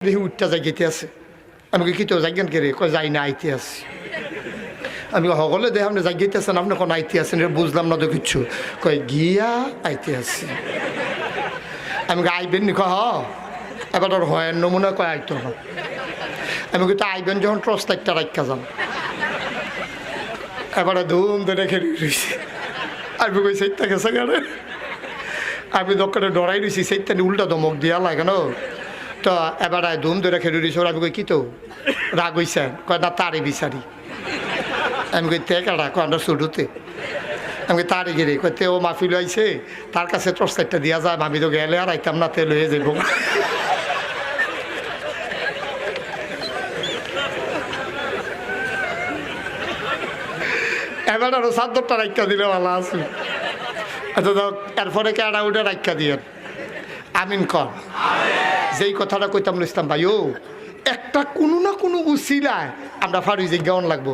দেখি উঠটা জায়গাতে আছে আমি কি তো জায়গান কে রে কয় যাই না আইতে আছি আমি সকলে দেখে আপনি জায়গাতে আছেন আপনি কোন আইতে আছেন বুঝলাম না তো কিচ্ছু কয় গিয়া আইতে আছি আমি আইবেন নি কয় হ এবার ওর হয় নমুনা কয় আইতো না আমি কিন্তু আইবেন যখন ট্রস্ট একটা রাখা যান এবারে ধুম ধরে খেলে রয়েছে আমি কই সেইটা গেছে কেন আমি দোকানে ডরাই রয়েছি সেইটা উল্টা দমক দিয়া লাগে না তো এবারে ধুম ধরে খেলে রয়েছে আমি কই কি তো? রাগ হইছে। কয় তারে বিচারি। আমি কই, তে কাটা কয় শুরুতে আমি তারে গেলে কয়, তে ও মাহফিল আইছে, তার কাছে টর্চ লাইটটা দিয়া যায়, আমি তো গেলে আর আইতাম না তে লয়ে যাব এবার আরও সাতটা রাখা দিলে ভালো আছে। আচ্ছা এরপরে কেডা উঠে রাখা দিয়ে আমিন কর। যেই কথাটা কইতাম ইসলাম ভাইও একটা কোনো না কোনো উচিলায় আমরা ফারুই গাওয়ান লাগবো।